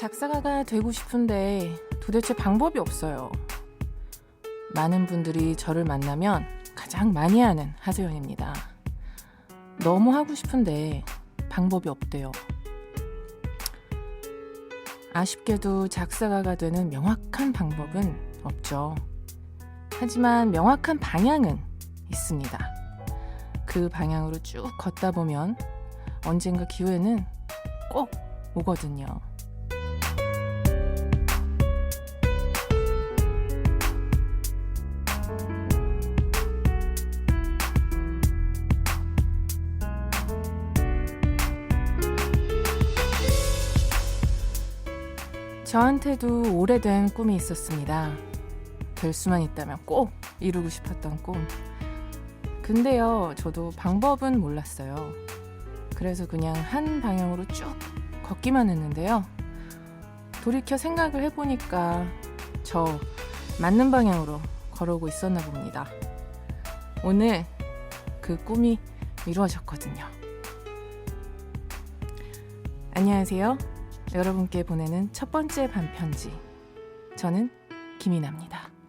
작사가가 되고 싶은데 도대체 방법이 없어요. 많은 분들이 저를 만나면 가장 많이 하는 하소연입니다. 너무 하고 싶은데 방법이 없대요. 아쉽게도 작사가가 되는 명확한 방법은 없죠. 하지만 명확한 방향은 있습니다. 그 방향으로 쭉 걷다 보면 언젠가 기회는 꼭 오거든요. 저한테도 오래된 꿈이 있었습니다. 될 수만 있다면 꼭 이루고 싶었던 꿈. 근데요, 저도 방법은 몰랐어요. 그래서 그냥 한 방향으로 쭉 걷기만 했는데요. 돌이켜 생각을 해보니까 저 맞는 방향으로 걸어오고 있었나 봅니다. 오늘 그 꿈이 이루어졌거든요. 안녕하세요. 여러분께 보내는 첫 번째 반편지. 저는 김이나입니다.